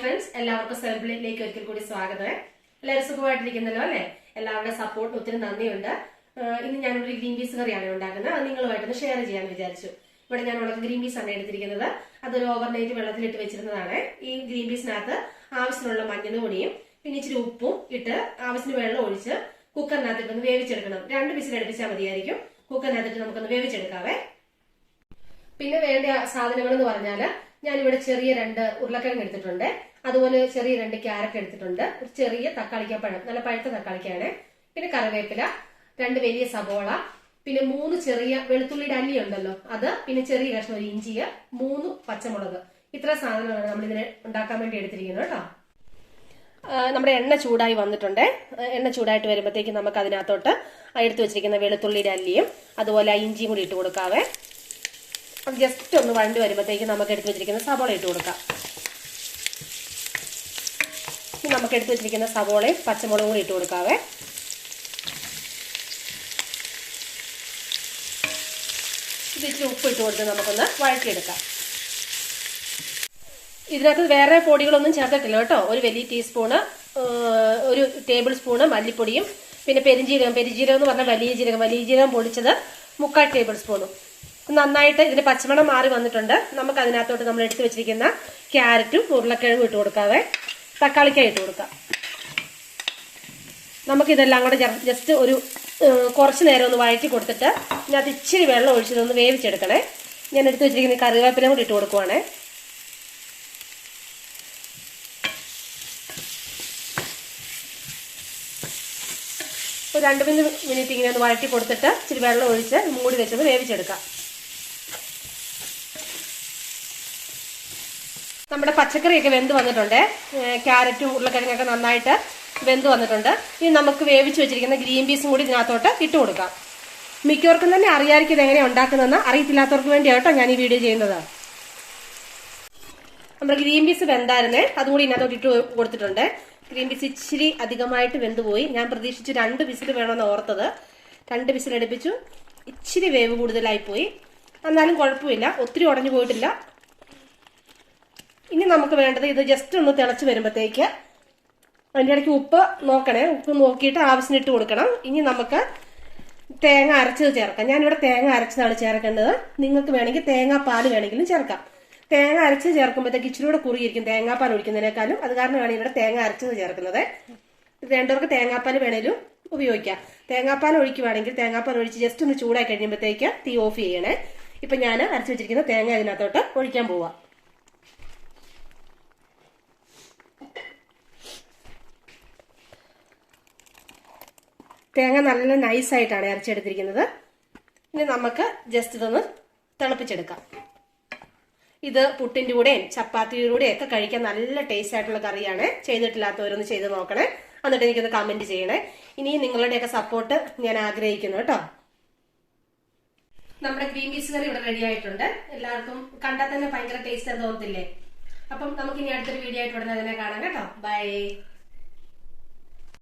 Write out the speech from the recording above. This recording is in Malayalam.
ഫ്രണ്ട്സ് എല്ലാവർക്കും സെൽബിലേക്ക് ഒരിക്കൽ കൂടി സ്വാഗതം. എല്ലാവരും സുഖമായിട്ടിരിക്കുന്നല്ലോ അല്ലെ? എല്ലാവരുടെ സപ്പോർട്ട് ഒത്തിരി നന്ദിയുണ്ട്. ഇന്ന് ഞാനൊരു ഗ്രീൻ പീസ് കറിയാണ് ഉണ്ടാക്കുന്നത്. അത് നിങ്ങളുമായിട്ടൊന്ന് ഷെയർ ചെയ്യാൻ വിചാരിച്ചു. ഇവിടെ ഞാൻ ഉള്ളത് ഗ്രീൻ പീസ് ആണ് എടുത്തിരിക്കുന്നത്. അതൊരു ഓവർനൈറ്റ് വെള്ളത്തിലിട്ട് വെച്ചിരുന്നതാണ്. ഈ ഗ്രീൻ പീസിനകത്ത് ആവശ്യത്തിനുള്ള മഞ്ഞൾപൊടിയും പിന്നെ ഇച്ചിരി ഉപ്പും ഇട്ട് ആവശ്യത്തിന് വെള്ളം ഒഴിച്ച് കുക്കറിനകത്ത് ഇട്ടൊന്ന് വേവിച്ചെടുക്കണം. രണ്ട് പീസിൽ എടുപ്പിച്ചാൽ മതിയായിരിക്കും. കുക്കറിനകത്തിട്ട് നമുക്കൊന്ന് വേവിച്ചെടുക്കാവേ. പിന്നെ വേണ്ട സാധനങ്ങൾ എന്ന് പറഞ്ഞാൽ ഞാനിവിടെ ചെറിയ രണ്ട് ഉരുളക്കിഴങ്ങ് എടുത്തിട്ടുണ്ട്. അതുപോലെ ചെറിയ രണ്ട് ക്യാരറ്റ് എടുത്തിട്ടുണ്ട്. ഒരു ചെറിയ തക്കാളിക്കപ്പഴം നല്ല പഴുത്ത തക്കാളിക്കാണ്. പിന്നെ കറിവേപ്പില രണ്ട് വലിയ സബോള പിന്നെ മൂന്ന് ചെറിയ വെളുത്തുള്ളിയുടെ അല്ലി ഉണ്ടല്ലോ അത് പിന്നെ ചെറിയ കഷ്ണം ഒരു ഇഞ്ചിയ മൂന്ന് പച്ചമുളക്. ഇത്ര സാധനങ്ങളാണ് നമ്മൾ ഇതിന് ഉണ്ടാക്കാൻ വേണ്ടി എടുത്തിരിക്കുന്നത് കേട്ടോ. നമ്മുടെ എണ്ണ ചൂടായി വന്നിട്ടുണ്ട്. എണ്ണ ചൂടായിട്ട് വരുമ്പോഴത്തേക്ക് നമുക്ക് അതിനകത്തോട്ട് എടുത്തു വെച്ചിരിക്കുന്ന വെളുത്തുള്ളിയുടെ അല്ലിയും അതുപോലെ ഇഞ്ചിയും കൂടി ഇട്ട് കൊടുക്കാവേ. അത് ജസ്റ്റ് ഒന്ന് വഴണ്ട് വരുമ്പോഴത്തേക്ക് നമുക്ക് എടുത്തു വെച്ചിരിക്കുന്ന സവോള ഇട്ട് കൊടുക്കാം. ഇനി നമുക്ക് എടുത്തു വെച്ചിരിക്കുന്ന സവോളയും പച്ചമുളകും കൂടി ഇട്ട് കൊടുക്കാവേ. ഇതിച്ചിരി ഉപ്പ് ഇട്ട് കൊടുത്ത് നമുക്കൊന്ന് വഴറ്റിയെടുക്കാം. ഇതിനകത്ത് വേറെ പൊടികളൊന്നും ചേർത്തിട്ടില്ല കേട്ടോ. ഒരു വലിയ ടീസ്പൂണ് ഒരു ടേബിൾ സ്പൂണ് മല്ലിപ്പൊടിയും പിന്നെ പെരിഞ്ജീരകം പെരിഞ്ജീരകം എന്ന് പറഞ്ഞാൽ വലിയ ജീരകം. വലിയ ജീരകം പൊടിച്ചത് മുക്കാൽ ടേബിൾ സ്പൂണും നന്നായിട്ട് ഇതിന്റെ പച്ചമണം മാറി വന്നിട്ടുണ്ട്. നമുക്ക് അതിനകത്തോട്ട് നമ്മൾ എടുത്തു വെച്ചിരിക്കുന്ന ക്യാരറ്റും ഉരുളക്കിഴങ്ങും ഇട്ട് കൊടുക്കാവേ. തക്കാളിക്കായി ഇട്ട് കൊടുക്കാം. നമുക്കിതെല്ലാം കൂടെ ജസ്റ്റ് ഒരു കുറച്ച് നേരം ഒന്ന് വഴറ്റി കൊടുത്തിട്ട് ഇതിനകത്ത് ഇച്ചിരി വെള്ളം ഒഴിച്ചിട്ടൊന്ന് വേവിച്ചെടുക്കണേ. ഞാൻ എടുത്തു വെച്ചിരിക്കുന്ന കറിവേപ്പില കൂടി ഇട്ട് കൊടുക്കുവാണേ. ഒരു രണ്ട് മൂന്ന് മിനിറ്റ് ഇങ്ങനെ ഒന്ന് വഴറ്റി കൊടുത്തിട്ട് ഇച്ചിരി വെള്ളം ഒഴിച്ച് മൂടി വെച്ചൊന്ന് വേവിച്ചെടുക്കാം. നമ്മുടെ പച്ചക്കറിയൊക്കെ വെന്ത് വന്നിട്ടുണ്ട്. ക്യാരറ്റും ഉരുളക്കിഴങ്ങൊക്കെ നന്നായിട്ട് വെന്ത് വന്നിട്ടുണ്ട്. ഇനി നമുക്ക് വേവിച്ച് വെച്ചിരിക്കുന്ന ഗ്രീൻ പീസും കൂടി ഇതിനകത്തോട്ട് ഇട്ട് കൊടുക്കാം. മിക്കവർക്കും തന്നെ അറിയാമായിരിക്കും ഇത് എങ്ങനെയാണ് ഉണ്ടാക്കുന്നതെന്ന്. അറിയത്തില്ലാത്തവർക്ക് വേണ്ടിയാട്ടോ ഞാൻ ഈ വീഡിയോ ചെയ്യുന്നത്. നമ്മുടെ ഗ്രീൻ പീസ് വെന്തായിരുന്നേ. അതുകൂടി ഇതിനകത്തോട്ട് ഇട്ട് കൊടുത്തിട്ടുണ്ട്. ഗ്രീൻ പീസ് ഇച്ചിരി അധികമായിട്ട് വെന്തുപോയി. ഞാൻ പ്രതീക്ഷിച്ചു രണ്ട് വിസിൽ വേണമെന്ന് ഓർത്തത്. രണ്ട് വിസിൽ ഇച്ചിരി വേവ് കൂടുതലായി പോയി എന്നാലും കുഴപ്പമില്ല. ഒത്തിരി ഉടഞ്ഞു പോയിട്ടില്ല. ഇനി നമുക്ക് വേണ്ടത് ഇത് ജസ്റ്റ് ഒന്ന് തിളച്ച് വരുമ്പോഴത്തേക്ക് അതിന്റെ ഇടയ്ക്ക് ഉപ്പ് നോക്കണേ. ഉപ്പ് നോക്കിയിട്ട് ആവശ്യത്തിന് ഇട്ട് കൊടുക്കണം. ഇനി നമുക്ക് തേങ്ങ അരച്ചത് ചേർക്കാം. ഞാനിവിടെ തേങ്ങ അരച്ചതാണ് ചേർക്കേണ്ടത്. നിങ്ങൾക്ക് വേണമെങ്കിൽ തേങ്ങാപ്പാൽ വേണമെങ്കിലും ചേർക്കാം. തേങ്ങ അരച്ച് ചേർക്കുമ്പോഴത്തേക്ക് ഇച്ചിരി കൂടെ കുറിയിരിക്കും തേങ്ങാപ്പാൽ ഒഴിക്കുന്നതിനേക്കാളും. അത് കാരണമാണ് ഇവിടെ തേങ്ങ അരച്ചത് ചേർക്കുന്നത്. വേണ്ടവർക്ക് തേങ്ങാപ്പാൽ വേണേലും ഉപയോഗിക്കാം. തേങ്ങാപ്പാൽ ഒഴിക്കുവാണെങ്കിൽ തേങ്ങാപ്പാൽ ഒഴിച്ച് ജസ്റ്റ് ഒന്ന് ചൂടായി കഴിയുമ്പോഴത്തേക്ക് തീ ഓഫ് ചെയ്യണേ. ഇപ്പൊ ഞാൻ അരച്ച് വെച്ചിരിക്കുന്ന തേങ്ങ അതിനകത്തോട്ട് ഒഴിക്കാൻ പോവാം. തേങ്ങ നല്ല നൈസായിട്ടാണ് അരച്ചെടുത്തിരിക്കുന്നത്. ഇനി നമുക്ക് ജസ്റ്റ് ഇതൊന്ന് തിളപ്പിച്ചെടുക്കാം. ഇത് പുട്ടിന്റെ കൂടെയും ചപ്പാത്തിയുടെ കൂടെയും ഒക്കെ കഴിക്കാൻ നല്ല ടേസ്റ്റ് ആയിട്ടുള്ള കറിയാണ്. ചെയ്തിട്ടില്ലാത്തവരൊന്ന് ചെയ്ത് നോക്കണേ. എന്നിട്ട് എനിക്കൊന്ന് കമന്റ് ചെയ്യണേ. ഇനി നിങ്ങളുടെയൊക്കെ സപ്പോർട്ട് ഞാൻ ആഗ്രഹിക്കുന്നു കേട്ടോ. നമ്മുടെ ഗ്രീൻ പീസ് കറി ഇവിടെ റെഡി ആയിട്ടുണ്ട്. എല്ലാവർക്കും കണ്ടാൽ തന്നെ ഭയങ്കര ടേസ്റ്റ് തോന്നത്തില്ലേ? അപ്പം നമുക്ക് ഇനി അടുത്തൊരു വീഡിയോ ആയിട്ട് ഉടനെ തന്നെ കാണാം കേട്ടോ. ബൈ